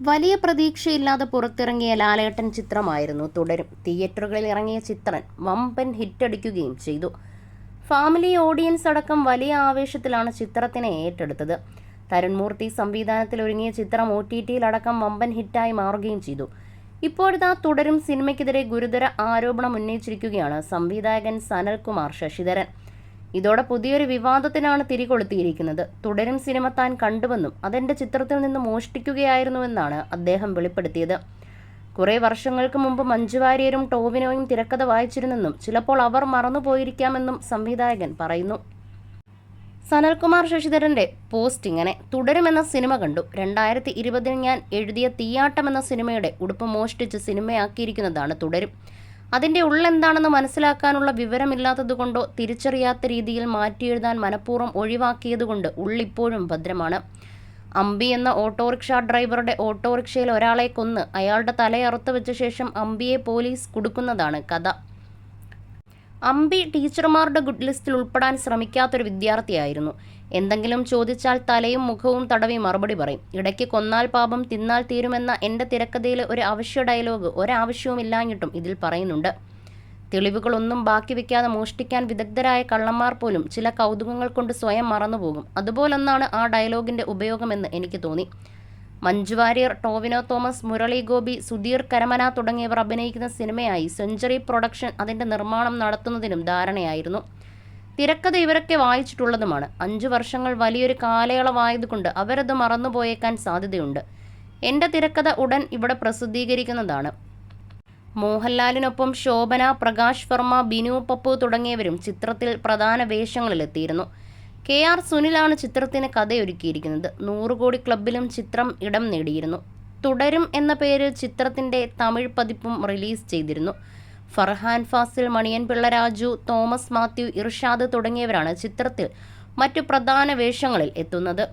വലിയ പ്രതീക്ഷയില്ലാതെ പുറത്തിറങ്ങിയ ലാലേട്ടൻ ചിത്രമായിരുന്നു തുടരും. തിയേറ്ററുകളിൽ ഇറങ്ങിയ ചിത്രൻ വമ്പൻ ഹിറ്റടിക്കുകയും ചെയ്തു. ഫാമിലി ഓഡിയൻസ് അടക്കം വലിയ ആവേശത്തിലാണ് ചിത്രത്തിനെ ഏറ്റെടുത്തത്. തരുൺമൂർത്തി സംവിധാനത്തിൽ ഒരുങ്ങിയ ചിത്രം ഒ ടി ടിയിലടക്കം വമ്പൻ ഹിറ്റായി മാറുകയും ചെയ്തു. ഇപ്പോഴത്തെ തുടരും സിനിമയ്ക്കെതിരെ ഗുരുതര ആരോപണം ഉന്നയിച്ചിരിക്കുകയാണ് സംവിധായകൻ സനൽകുമാർ ശശിധരൻ. ഇതോടെ പുതിയൊരു വിവാദത്തിനാണ് തിരികൊളുത്തിയിരിക്കുന്നത്. തുടരും സിനിമ താൻ കണ്ടുവെന്നും അതെന്റെ ചിത്രത്തിൽ നിന്ന് മോഷ്ടിക്കുകയായിരുന്നുവെന്നാണ് അദ്ദേഹം വെളിപ്പെടുത്തിയത്. കുറേ വർഷങ്ങൾക്ക് മുമ്പ് മഞ്ജു വാര്യരും ടോവിനോയും തിരക്കഥ വായിച്ചിരുന്നെന്നും ചിലപ്പോൾ അവർ മറന്നുപോയിരിക്കാമെന്നും സംവിധായകൻ പറയുന്നു. സനൽകുമാർ ശശിധരന്റെ പോസ്റ്റ് ഇങ്ങനെ തുടരുമെന്ന സിനിമ കണ്ടു. രണ്ടായിരത്തി ഇരുപതിൽ ഞാൻ എഴുതിയ തീയാട്ടം എന്ന സിനിമയുടെ ഉടുപ്പ് മോഷ്ടിച്ച് സിനിമയാക്കിയിരിക്കുന്നതാണ് തുടരും. അതിന്റെ ഉള്ളെന്താണെന്ന് മനസ്സിലാക്കാനുള്ള വിവരമില്ലാത്തതുകൊണ്ടോ തിരിച്ചറിയാത്ത രീതിയിൽ മാറ്റിയെഴുതാൻ മനഃപൂർവം ഒഴിവാക്കിയതുകൊണ്ട് ഉള്ളിപ്പോഴും ഭദ്രമാണ്. അമ്പി എന്ന ഓട്ടോറിക്ഷ ഡ്രൈവറുടെ ഓട്ടോറിക്ഷയിൽ ഒരാളെ കൊന്ന് അയാളുടെ തലയറുത്ത് വെച്ച ശേഷം അമ്പിയെ പോലീസ് കുടുക്കുന്നതാണ് കഥ. അമ്പി ടീച്ചർമാരുടെ ഗുഡ് ലിസ്റ്റിൽ ഉൾപ്പെടാൻ ശ്രമിക്കാത്തൊരു വിദ്യാർത്ഥിയായിരുന്നു. എന്തെങ്കിലും ചോദിച്ചാൽ തലയും മുഖവും തടവി മറുപടി പറയും. ഇടയ്ക്ക് കൊന്നാൽ പാപം തിന്നാൽ തീരുമെന്ന എന്റെ തിരക്കഥയിലെ ഒരു അവശ്യ ഡയലോഗ് ഒരാവശ്യവുമില്ലാഞ്ഞിട്ടും ഇതിൽ പറയുന്നുണ്ട്. തെളിവുകളൊന്നും ബാക്കി വെക്കാതെ മോഷ്ടിക്കാൻ വിദഗ്ധരായ കള്ളന്മാർ പോലും ചില കൗതുകങ്ങൾ കൊണ്ട് സ്വയം മറന്നുപോകും. അതുപോലൊന്നാണ് ആ ഡയലോഗിന്റെ ഉപയോഗമെന്ന് എനിക്ക് തോന്നി. മഞ്ജു വാര്യർ ടോവിനോ തോമസ് മുരളി ഗോപി സുധീർ കരമന തുടങ്ങിയവർ അഭിനയിക്കുന്ന സിനിമയായി സെഞ്ചുറി പ്രൊഡക്ഷൻ അതിന്റെ നിർമ്മാണം നടത്തുന്നതിനും ധാരണയായിരുന്നു. തിരക്കഥ ഇവരൊക്കെ വായിച്ചിട്ടുള്ളതുമാണ്. അഞ്ചു വർഷങ്ങൾ വലിയൊരു കാലയളവായതുകൊണ്ട് അവരത് മറന്നുപോയേക്കാൻ സാധ്യതയുണ്ട്. എന്റെ തിരക്കഥ ഉടൻ ഇവിടെ പ്രസിദ്ധീകരിക്കുന്നതാണ്. മോഹൻലാലിനൊപ്പം ശോഭന പ്രകാശ് വർമ്മ ബിനു പപ്പു തുടങ്ങിയവരും ചിത്രത്തിൽ പ്രധാന വേഷങ്ങളിലെത്തിയിരുന്നു. കെ ആർ സുനിലാണ് ചിത്രത്തിന് കഥയൊരുക്കിയിരിക്കുന്നത്. നൂറ് കോടി ക്ലബിലും ചിത്രം ഇടം നേടിയിരുന്നു. തുടരും എന്ന പേരിൽ ചിത്രത്തിന്റെ തമിഴ് പതിപ്പും റിലീസ് ചെയ്തിരുന്നു. ഫർഹാൻ ഫാസിൽ മണിയൻ പിള്ള രാജു തോമസ് മാത്യു ഇർഷാദ് തുടങ്ങിയവരാണ് ചിത്രത്തിൽ മറ്റു പ്രധാന വേഷങ്ങളിൽ എത്തുന്നത്.